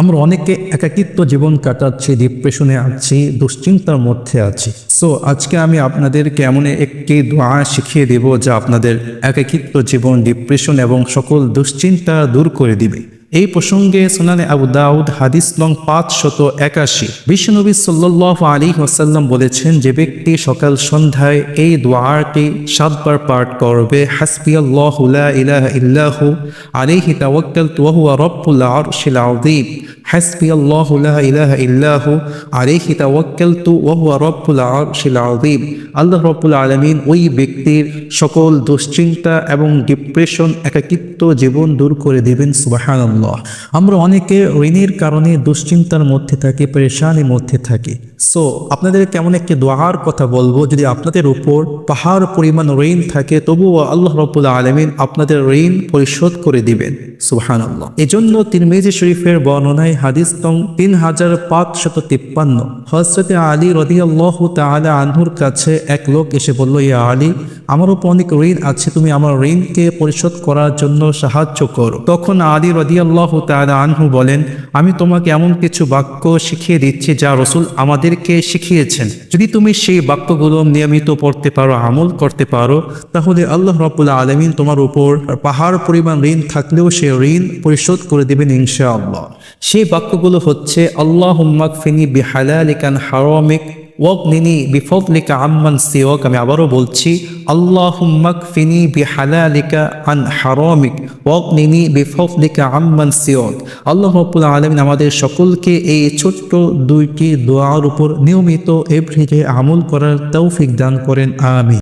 আমরা অনেকে একাকিত্ব জীবন কাটাচ্ছি ডিপ্রেশনে আছি, দুশ্চিন্তার মধ্যে আছি। সো আজকে আমি আপনাদের কেমন একটি দোয়া শিখিয়ে দেব যা আপনাদের একাকিত্ব জীবন ডিপ্রেশন এবং সকল দুশ্চিন্তা দূর করে দিবে। এই প্রসঙ্গে সোনালে আবু দাউদ হাদিস লং পাঁচ শত একাশি। বিশ্বনবী সাল্লাহ আলী ওসাল্লাম বলেছেন, যে ব্যক্তি সকাল সন্ধ্যায় এই দোয়ারটি সাতবার পাঠ করবে হাসবি আল্লাহ ইলাহ ইল্লাহু আলিহি তাওয়াক্কাল তুয়াহু রব্বুল আরশিল আযীম। হাসবি আল্লাহ ইলাহা ইল্লাহু আলাইহি তাওয়াক্কালতু ওয়া রব্বুল আরশিল আযীম। আল্লাহ রব্বুল আলামিন ওই ব্যক্তির সকল দুশ্চিন্তা এবং ডিপ্রেশন একাকিত্ব জীবন দূর করে দেবেন, সুবহানাল্লাহ। আমরা অনেকে ঋণের কারণে দুশ্চিন্তার মধ্যে থাকি, পরেশানির মধ্যে থাকি। সো আপনাদের কেমন একটি দোয়ার কথা বলব, যদি আপনাদের উপর পাহাড় পরিমাণ ঋণ থাকে, তবুও আল্লাহ রব্বুল আলমিন আপনাদের ঋণ পরিশোধ করে দিবেন সুহান আল্লাহ এজন্য তিরমিজি শরীফের বর্ণনায় হাদিস তং তিন হাজার পাঁচশত তিপ্পান্ন। হজরতে আলী রদি আল্লাহ তালা আনহুর কাছে এক লোক এসে বলল ইয়া আলী, আমার উপর অনেক ঋণ আছে, তুমি আমার ঋণকে পরিশোধ করার জন্য সাহায্য করো। তখন আলী রদি আল্লাহ তালা আনহু বলেন, আমি তোমাকে এমন কিছু বাক্য শিখিয়ে দিচ্ছি, যা রসুল আমাদেরকে শিখিয়েছেন। যদি তুমি সেই বাক্যগুলো নিয়মিত পড়তে পারো, আমল করতে পারো, তাহলে আল্লাহ রব্বুল আলমিন তোমার উপর পাহাড় পরিমাণ ঋণ থাকলেও সে ঋণ পরিশোধ করে দেবেন ইনশাআল্লাহ। সেই বাক্যগুলো হচ্ছে আল্লাহ হুম্মাক ফিনি বিহালালিকান হারমিক ওয়াকনিনি বিফদলিকা আম্মান সিওয়াক। আমি আবারও বলছি আল্লাহুম্মাক ফিনি বিহালালিকা আন হারামিক ওয়াকনিনি বিফদলিকা আম্মান সিওয়াক। আল্লাহ রাব্বুল আলামিন আমাদের সকলকে এই ছোট্ট দুইটি দোয়ার উপর নিয়মিত এভরিডে আমল করার তৌফিক দান করেন, আমিন।